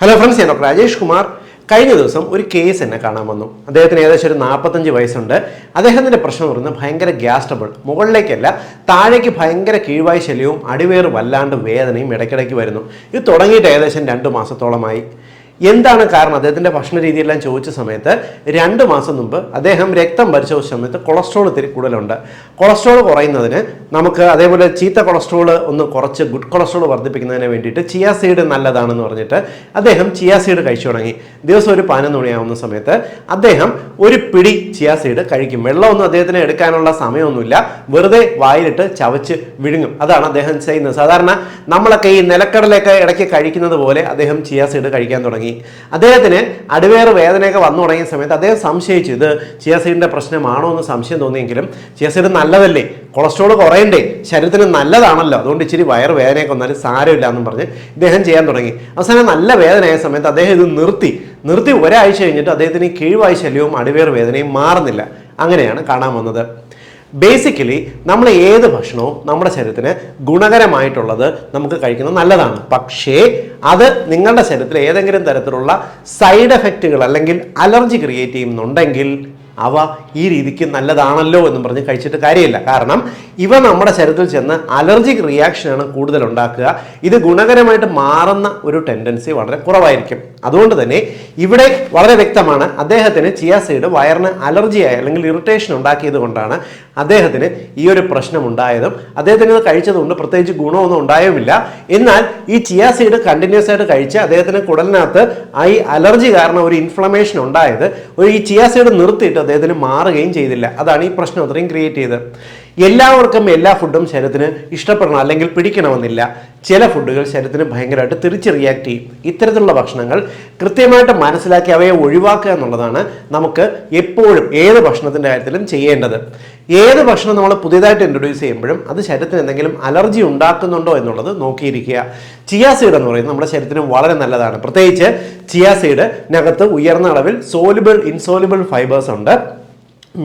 Hello friends ഞാൻ doctor Rajesh Kumar. കഴിഞ്ഞ ദിവസം ഒരു കേസ് എന്നെ കാണാൻ വന്നു. അദ്ദേഹത്തിന് ഏകദേശം ഒരു നാൽപ്പത്തഞ്ച് വയസ്സുണ്ട്. അദ്ദേഹത്തിന്റെ പ്രശ്നം എന്ന് പറയുന്നത് ഭയങ്കര ഗ്യാസ് ട്രബിൾ മുകളിലേക്കല്ല താഴേക്ക് ഭയങ്കര കീഴ്വായ ശല്യവും അടിവേറ് വല്ലാണ്ട് വേദനയും ഇടയ്ക്കിടയ്ക്ക് വരുന്നു. ഇത് തുടങ്ങിയിട്ട് ഏകദേശം രണ്ട് മാസത്തോളമായി. എന്താണ് കാരണം? അദ്ദേഹത്തിന്റെ ഭക്ഷണ രീതിയെല്ലാം ചോദിച്ച സമയത്ത് രണ്ട് മാസം മുമ്പ് അദ്ദേഹം രക്തം പരിശോധിച്ച സമയത്ത് കൊളസ്ട്രോൾ ഇത്തിരി കൂടുതലുണ്ട്. കൊളസ്ട്രോൾ കുറയുന്നതിന് നമുക്ക് അതേപോലെ ചീത്ത കൊളസ്ട്രോൾ ഒന്ന് കുറച്ച് ഗുഡ് കൊളസ്ട്രോൾ വർദ്ധിപ്പിക്കുന്നതിന് വേണ്ടിയിട്ട് ചിയാ സീഡ് നല്ലതാണെന്ന് പറഞ്ഞിട്ട് അദ്ദേഹം ചിയാ സീഡ് കഴിച്ചു തുടങ്ങി. ദിവസം ഒരു പതിനൊന്ന് മണിയാവുന്ന സമയത്ത് അദ്ദേഹം ഒരു പിടി ചിയാ സീഡ് കഴിക്കും. വെള്ളമൊന്നും അദ്ദേഹത്തിന് എടുക്കാനുള്ള സമയമൊന്നുമില്ല. വെറുതെ വായിലിട്ട് ചവച്ച് വിഴുങ്ങും. അതാണ് അദ്ദേഹം ചെയ്യുന്നത്. സാധാരണ നമ്മളൊക്കെ ഈ നിലക്കടലൊക്കെ ഇടയ്ക്ക് കഴിക്കുന്നത് പോലെ അദ്ദേഹം ചിയാ സീഡ് കഴിക്കാൻ തുടങ്ങി. അദ്ദേഹത്തിന് അടിവേറ് വേദനയൊക്കെ വന്നു തുടങ്ങിയ സമയത്ത് അദ്ദേഹം സംശയിച്ചു ഇത് ചിയസീഡിന്റെ പ്രശ്നമാണോ എന്ന് സംശയം തോന്നിയെങ്കിലും ചിയസീഡ് നല്ലതല്ലേ? കൊളസ്ട്രോൾ കുറയണ്ടേ? ശരീരത്തിന് നല്ലതാണല്ലോ. അതുകൊണ്ട് ഇച്ചിരി വയറ് വേദനയൊക്കെ വന്നാലും സാരമില്ല എന്നും പറഞ്ഞ് ഇദ്ദേഹം ചെയ്യാൻ തുടങ്ങി. അവസാനം നല്ല വേദനയായ സമയത്ത് അദ്ദേഹം ഇത് നിർത്തി. നിർത്തി ഒരാഴ്ച കഴിഞ്ഞിട്ട് അദ്ദേഹത്തിന് കീഴ്വായ ശല്യവും അടിവേർ വേദനയും മാറുന്നില്ല. അങ്ങനെയാണ് കാണാൻ വന്നത്. ബേസിക്കലി നമ്മൾ ഏത് ഭക്ഷണവും നമ്മുടെ ശരീരത്തിന് ഗുണകരമായിട്ടുള്ളത് നമുക്ക് കഴിക്കുന്നത് നല്ലതാണ്. പക്ഷേ അത് നിങ്ങളുടെ ശരീരത്തിൽ ഏതെങ്കിലും തരത്തിലുള്ള സൈഡ് എഫക്റ്റുകൾ അല്ലെങ്കിൽ അലർജി ക്രിയേറ്റ് ചെയ്യുന്നുണ്ടെങ്കിൽ അവ ഈ രീതിക്ക് നല്ലതാണല്ലോ എന്ന് പറഞ്ഞ് കഴിച്ചിട്ട് കാര്യമില്ല. കാരണം ഇവ നമ്മുടെ ശരീരത്തിൽ ചെന്ന് അലർജിക് റിയാക്ഷനാണ് കൂടുതൽ ഉണ്ടാക്കുക ഇത് ഗുണകരമായിട്ട് മാറുന്ന ഒരു ടെൻഡൻസി വളരെ കുറവായിരിക്കും. അതുകൊണ്ട് തന്നെ ഇവിടെ വളരെ വ്യക്തമാണ് അദ്ദേഹത്തിന് ചിയാസൈഡ് വയറിന് അലർജിയായി അല്ലെങ്കിൽ ഇറിറ്റേഷൻ ഉണ്ടാക്കിയത് കൊണ്ടാണ് അദ്ദേഹത്തിന് ഈ ഒരു പ്രശ്നം ഉണ്ടായതും. അദ്ദേഹത്തിന് ഇത് കഴിച്ചതുകൊണ്ട് പ്രത്യേകിച്ച് ഗുണമൊന്നും ഉണ്ടായുമില്ല. എന്നാൽ ഈ ചിയാസൈഡ് കണ്ടിന്യൂസ് ആയിട്ട് കഴിച്ച് അദ്ദേഹത്തിന് കുടലിനകത്ത് ഈ അലർജി കാരണം ഒരു ഇൻഫ്ലമേഷൻ ഉണ്ടായത്. ഒരു ഈ ചിയാസൈഡ് നിർത്തിയിട്ട് അദ്ദേഹത്തിന് മാറുകയും ചെയ്തില്ല. അതാണ് ഈ പ്രശ്നം. അത്രയും ക്രിയേറ്റ് ചെയ്തത്. എല്ലാവർക്കും എല്ലാ ഫുഡും ശരീരത്തിന് ഇഷ്ടപ്പെടണം അല്ലെങ്കിൽ പിടിക്കണമെന്നില്ല. ചില ഫുഡുകൾ ശരീരത്തിന് ഭയങ്കരമായിട്ട് തിരിച്ച് റിയാക്ട് ചെയ്യും ഇത്തരത്തിലുള്ള ഭക്ഷണങ്ങൾ കൃത്യമായിട്ട് മനസ്സിലാക്കി അവയെ ഒഴിവാക്കുക എന്നുള്ളതാണ് നമുക്ക് എപ്പോഴും ഏത് ഭക്ഷണത്തിന്റെ കാര്യത്തിലും ചെയ്യേണ്ടത്. ഏത് ഭക്ഷണം നമ്മൾ പുതിയതായിട്ട് ഇൻട്രൊഡ്യൂസ് ചെയ്യുമ്പോഴും അത് ശരീരത്തിന് എന്തെങ്കിലും അലർജി ഉണ്ടാക്കുന്നുണ്ടോ എന്നുള്ളത് നോക്കിയിരിക്കുക. ചിയാ സീഡ് എന്ന് പറയുന്നത് നമ്മുടെ ശരീരത്തിന് വളരെ നല്ലതാണ്. പ്രത്യേകിച്ച് ചിയാ സീഡിനകത്ത് ഉയർന്ന അളവിൽ സോലുബിൾ ഇൻസോലുബിൾ ഫൈബേഴ്സ് ഉണ്ട്.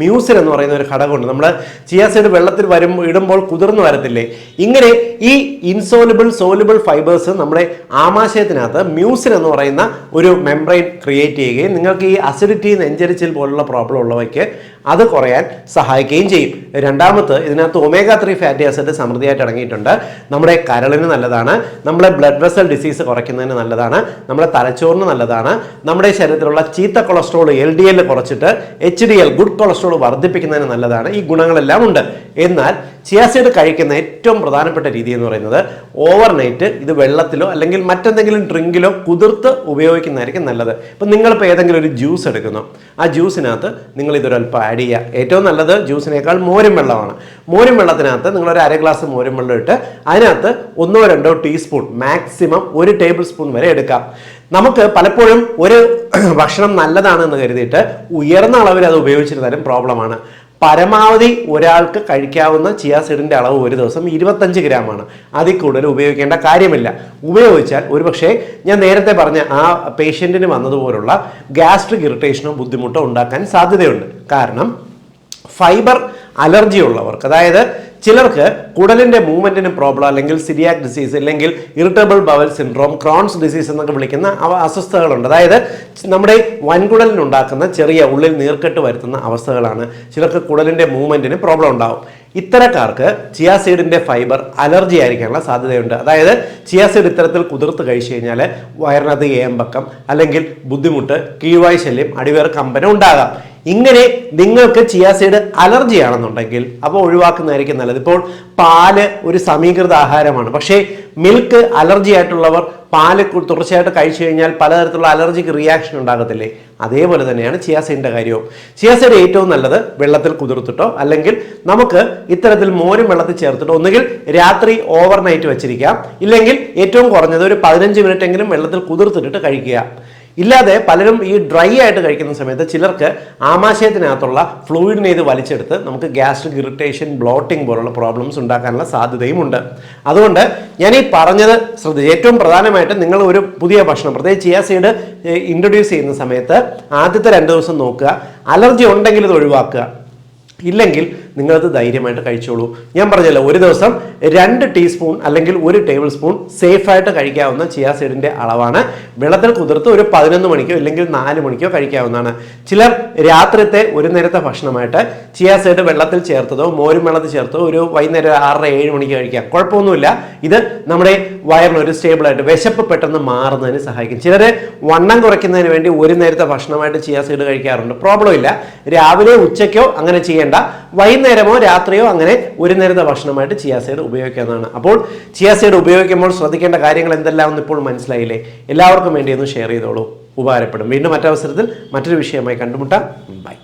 മ്യൂസിൻ എന്ന് പറയുന്ന ഒരു ഘടകമുണ്ട്. നമ്മൾ ചിയാസൈഡ് വെള്ളത്തിൽ വരും ഇടുമ്പോൾ കുതിർന്നു വരത്തില്ലേ? ഇങ്ങനെ ഈ ഇൻസോലിബിൾ സോലിബിൾ ഫൈബേഴ്സ് നമ്മുടെ ആമാശയത്തിനകത്ത് മ്യൂസിൻ എന്ന് പറയുന്ന ഒരു മെംബ്രെയിൻ ക്രിയേറ്റ് ചെയ്യുകയും നിങ്ങൾക്ക് ഈ അസിഡിറ്റി നെഞ്ചരിച്ചിൽ പോലുള്ള പ്രോബ്ലം ഉള്ളവയ്ക്ക് അത് കുറയാൻ സഹായിക്കുകയും ചെയ്യും. രണ്ടാമത് ഇതിനകത്ത് ഒമേഗ ത്രീ ഫാറ്റി ആസിഡ് സമൃദ്ധിയായിട്ട് അടങ്ങിയിട്ടുണ്ട്. നമ്മുടെ കരളിന് നല്ലതാണ്. നമ്മുടെ ബ്ലഡ് വെസൽ ഡിസീസ് കുറയ്ക്കുന്നതിന് നല്ലതാണ്. നമ്മുടെ തലച്ചോറിന് നല്ലതാണ്. നമ്മുടെ ശരീരത്തിലുള്ള ചീത്ത കൊളസ്ട്രോൾ എൽ ഡി എൽ കുറച്ചിട്ട് H D L good cholesterol വർദ്ധിപ്പിക്കുന്നതിന് നല്ലതാണ്. ഈ ഗുണങ്ങളെല്ലാം ഉണ്ട്. എന്നാൽ ചിയാസൈഡ് കഴിക്കുന്ന ഏറ്റവും പ്രധാനപ്പെട്ട രീതി എന്ന് പറയുന്നത് ഓവർനൈറ്റ് ഇത് വെള്ളത്തിലോ അല്ലെങ്കിൽ മറ്റെന്തെങ്കിലും ഡ്രിങ്കിലോ കുതിർത്ത് ഉപയോഗിക്കുന്നതായിരിക്കും നല്ലത്. ഇപ്പം നിങ്ങളിപ്പോൾ ഏതെങ്കിലും ഒരു ജ്യൂസ് എടുക്കുന്നു. ആ ജ്യൂസിനകത്ത് നിങ്ങൾ ഇതൊരല്പം ആഡ് ചെയ്യുക. ഏറ്റവും നല്ലത് ജ്യൂസിനേക്കാൾ മോരും വെള്ളമാണ്. മോരും വെള്ളത്തിനകത്ത് നിങ്ങളൊരു അര ഗ്ലാസ് മോരും വെള്ളം ഇട്ട് അതിനകത്ത് ഒന്നോ രണ്ടോ ടീസ്പൂൺ മാക്സിമം ഒരു ടേബിൾ സ്പൂൺ വരെ എടുക്കാം നമുക്ക് പലപ്പോഴും ഒരു ഭക്ഷണം നല്ലതാണെന്ന് കരുതിയിട്ട് ഉയർന്ന അളവിൽ അത് ഉപയോഗിച്ചിരുന്നാലും പ്രോബ്ലമാണ് പരമാവധി ഒരാൾക്ക് കഴിക്കാവുന്ന ചിയാസീഡിന്റെ അളവ് ഒരു ദിവസം ഇരുപത്തഞ്ച് ഗ്രാമാണ് അതിൽ കൂടുതൽ ഉപയോഗിക്കേണ്ട കാര്യമില്ല. ഉപയോഗിച്ചാൽ ഒരുപക്ഷെ ഞാൻ നേരത്തെ പറഞ്ഞ ആ പേഷ്യന്റിന് വന്നതുപോലുള്ള ഗ്യാസ്ട്രിക് ഇറിറ്റേഷനോ ബുദ്ധിമുട്ടോ ഉണ്ടാക്കാൻ സാധ്യതയുണ്ട്. കാരണം ഫൈബർ അലർജി ഉള്ളവർക്ക് അതായത് ചിലർക്ക് കുടലിന്റെ മൂവ്മെന്റിന് പ്രോബ്ലം അല്ലെങ്കിൽ സിരിയാക് ഡിസീസ് അല്ലെങ്കിൽ irritable bowel syndrome Crohn's disease എന്നൊക്കെ വിളിക്കുന്ന അവ അസ്വസ്ഥതകളുണ്ട്. അതായത് നമ്മുടെ വൻകുടലിനുണ്ടാക്കുന്ന ചെറിയ ഉള്ളിൽ നീർക്കെട്ട് വരുത്തുന്ന അവസ്ഥകളാണ് ചിലർക്ക് കുടലിന്റെ മൂവ്മെന്റിന് പ്രോബ്ലം ഉണ്ടാവും. ഇത്തരക്കാർക്ക് ചിയാസീഡിന്റെ ഫൈബർ അലർജി ആയിരിക്കാനുള്ള സാധ്യതയുണ്ട്. അതായത് ചിയാസീഡ് ഇത്തരത്തിൽ കുതിർത്ത് കഴിച്ചു കഴിഞ്ഞാൽ വയറിനകത്ത് ഏമ്പക്കം അല്ലെങ്കിൽ ബുദ്ധിമുട്ട് കീഴ്വായ് ശല്യം അടിവേർ കമ്പനം ഉണ്ടാകാം. ഇങ്ങനെ നിങ്ങൾക്ക് ചിയാസൈഡ് അലർജി ആണെന്നുണ്ടെങ്കിൽ അപ്പോൾ ഒഴിവാക്കുന്നതായിരിക്കും നല്ലത്. ഇപ്പോൾ പാൽ ഒരു സമീകൃത ആഹാരമാണ്. പക്ഷേ മിൽക്ക് അലർജി ആയിട്ടുള്ളവർ പാൽ തുടർച്ചയായിട്ട് കഴിച്ചു കഴിഞ്ഞാൽ പലതരത്തിലുള്ള അലർജിക്ക് റിയാക്ഷൻ ഉണ്ടാകത്തില്ലേ? അതേപോലെ തന്നെയാണ് ചിയാസീഡിന്റെ കാര്യവും. ചിയാസൈഡ് ഏറ്റവും നല്ലത് വെള്ളത്തിൽ കുതിർത്തിട്ടോ അല്ലെങ്കിൽ നമുക്ക് ഇത്തരത്തിൽ മോരും വെള്ളത്തിൽ ചേർത്തിട്ടോ ഒന്നുകിൽ രാത്രി ഓവർനൈറ്റ് വെച്ചിരിക്കാം. ഇല്ലെങ്കിൽ ഏറ്റവും കുറഞ്ഞത് ഒരു പതിനഞ്ച് മിനിറ്റ് എങ്കിലും വെള്ളത്തിൽ കുതിർത്തിട്ടിട്ട് കഴിക്കുക. ഇല്ലാതെ പലരും ഈ ഡ്രൈ ആയിട്ട് കഴിക്കുന്ന സമയത്ത് ചിലർക്ക് ആമാശയത്തിനകത്തുള്ള ഫ്ലൂയിഡിനെ ഇത് വലിച്ചെടുത്ത് നമുക്ക് ഗ്യാസ്ട്രിക് ഇറിറ്റേഷൻ ബ്ലോട്ടിംഗ് പോലുള്ള പ്രോബ്ലംസ് ഉണ്ടാക്കാനുള്ള സാധ്യതയും ഉണ്ട്. അതുകൊണ്ട് ഞാൻ ഈ പറഞ്ഞത് ശ്രദ്ധിച്ചു ഏറ്റവും പ്രധാനമായിട്ട് നിങ്ങൾ ഒരു പുതിയ ഭക്ഷണം പ്രത്യേകിച്ച് ചിയ സീഡ് ഇൻട്രൊഡ്യൂസ് ചെയ്യുന്ന സമയത്ത് ആദ്യത്തെ രണ്ട് ദിവസം നോക്കുക. അലർജി ഉണ്ടെങ്കിൽ ഇത് ഒഴിവാക്കുക. ഇല്ലെങ്കിൽ നിങ്ങളത് ധൈര്യമായിട്ട് കഴിച്ചോളൂ. ഞാൻ പറഞ്ഞല്ലോ ഒരു ദിവസം രണ്ട് ടീസ്പൂൺ അല്ലെങ്കിൽ ഒരു ടേബിൾ സ്പൂൺ സേഫായിട്ട് കഴിക്കാവുന്ന ചിയാ സീഡിന്റെ അളവാണ്. വെള്ളത്തിൽ കുതിർത്ത് ഒരു പതിനൊന്ന് മണിക്കോ അല്ലെങ്കിൽ നാല് മണിക്കോ കഴിക്കാവുന്നതാണ്. ചിലർ രാത്രിത്തെ ഒരു നേരത്തെ ഭക്ഷണമായിട്ട് ചിയാ സീഡ് വെള്ളത്തിൽ ചേർത്തതോ മോരും വെള്ളത്തിൽ ചേർത്തോ ഒരു വൈകുന്നേരം ആറര ഏഴ് മണിക്ക് കഴിക്കാം. കുഴപ്പമൊന്നുമില്ല. ഇത് നമ്മുടെ വയറിന് ഒരു സ്റ്റേബിളായിട്ട് വിശപ്പ് പെട്ടെന്ന് മാറുന്നതിന് സഹായിക്കും. ചിലർ വണ്ണം കുറയ്ക്കുന്നതിന് വേണ്ടി ഒരു നേരത്തെ ഭക്ഷണമായിട്ട് ചിയാ സീഡ് കഴിക്കാറുണ്ട്. പ്രോബ്ലം ഇല്ല. രാവിലെ ഉച്ചയ്ക്കോ അങ്ങനെ ചെയ്യേണ്ട. വൈകുന്നേരമോ രാത്രിയോ അങ്ങനെ ഒരു നേരത്തെ ഭക്ഷണമായിട്ട് ചിയാസൈഡ് ഉപയോഗിക്കാവുന്നതാണ്. അപ്പോൾ ചിയാസൈഡ് ഉപയോഗിക്കുമ്പോൾ ശ്രദ്ധിക്കേണ്ട കാര്യങ്ങൾ എന്തെല്ലാം ഇപ്പോൾ മനസ്സിലായില്ലേ? എല്ലാവർക്കും വേണ്ടി ഒന്ന് ഷെയർ ചെയ്തോളൂ. ഉപകാരപ്പെടും. വീണ്ടും മറ്റവസരത്തിൽ മറ്റൊരു വിഷയമായി കണ്ടുമുട്ടാം. ബൈ.